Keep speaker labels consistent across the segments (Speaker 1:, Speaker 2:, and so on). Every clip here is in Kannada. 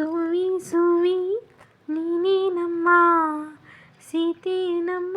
Speaker 1: ಸುವಿ ಸುವಿ ನೀನೇ ನಮ್ಮ ಸೀತೆ ನಮ್ಮ.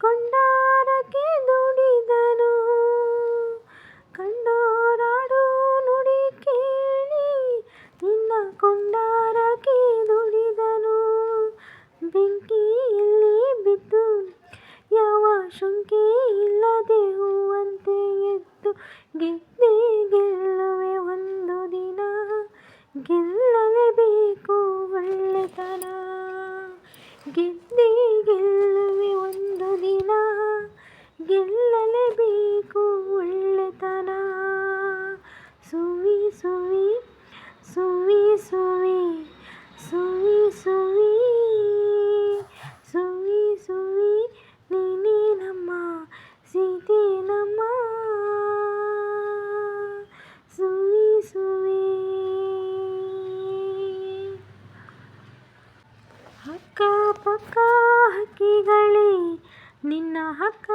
Speaker 1: ಕೊಂಡಾರಕ್ಕೆ ದುಡಿದನು ಕಂಡೋರಾಡು ನುಡಿ ಕೇಳಿ, ನಿನ್ನ ಕೊಂಡಾರಕ್ಕೆ ದುಡಿದನು ಬೆಂಕಿಯಲ್ಲಿ ಬಿದ್ದು ಯಾವ ಶಂಕೆ ಇಲ್ಲದೆ ಹೂವಂತೆ ಎದ್ದು ಗೆದ್ದೆ ಗೆಲ್ಲುವೆ ಒಂದು ದಿನ. ಗೆಲ್ಲಲೇಬೇಕು ಒಳ್ಳೆತನ. ಗೆದ್ದೆ ಗೆಲ್ಲಲೇಬೇಕು ಒಳ್ಳೆತನ. ಸುವಿ ಸುವಿ ಸುವಿ ಸುವಿ ಸುವಿ ಸುವಿ ಸುವಿ ಸುವಿ ನೀನೇ ನಮ್ಮ, ಸೀತೆ ನಮ್ಮ. ಸುವಿ ಸುವಿ ಅಕ್ಕ ಪಕ್ಕ ಹಕ್ಕಿಗಳೇ, ನಿನ್ನ ಅಕ್ಕ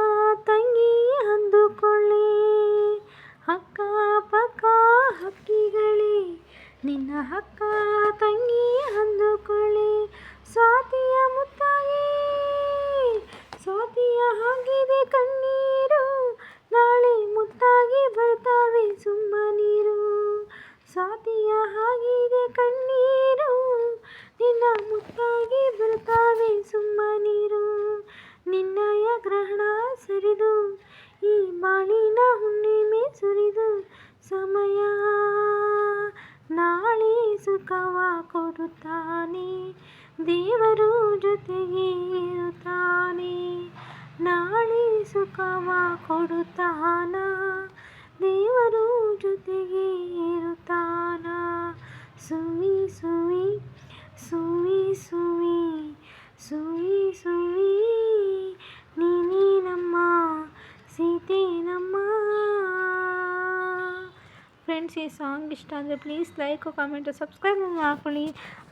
Speaker 1: ಸುಖವ ಕೊಡುತ್ತಾನೆ ದೇವರು ಜೊತೆಗೆ ಇರುತ್ತಾನೆ. ನಾಳೆ ಸುಖವ ಕೊಡುತ್ತಾನ ದೇವರು ಜೊತೆಗೆ ಇರುತ್ತಾನ. ಫ್ರೆಂಡ್ಸ್ ಈ ಸಾಂಗ್ ಇಷ್ಟ ಅಂದರೆ ಪ್ಲೀಸ್ ಲೈಕು ಕಮೆಂಟು ಸಬ್ಸ್ಕ್ರೈಬ್ ಮಾಡ್ಕೊಳ್ಳಿ.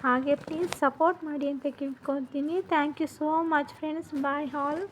Speaker 1: ಹಾಗೆ ಪ್ಲೀಸ್ ಸಪೋರ್ಟ್ ಮಾಡಿ ಅಂತ ಕೇಳ್ಕೊತೀನಿ. Thank you so much friends bye hall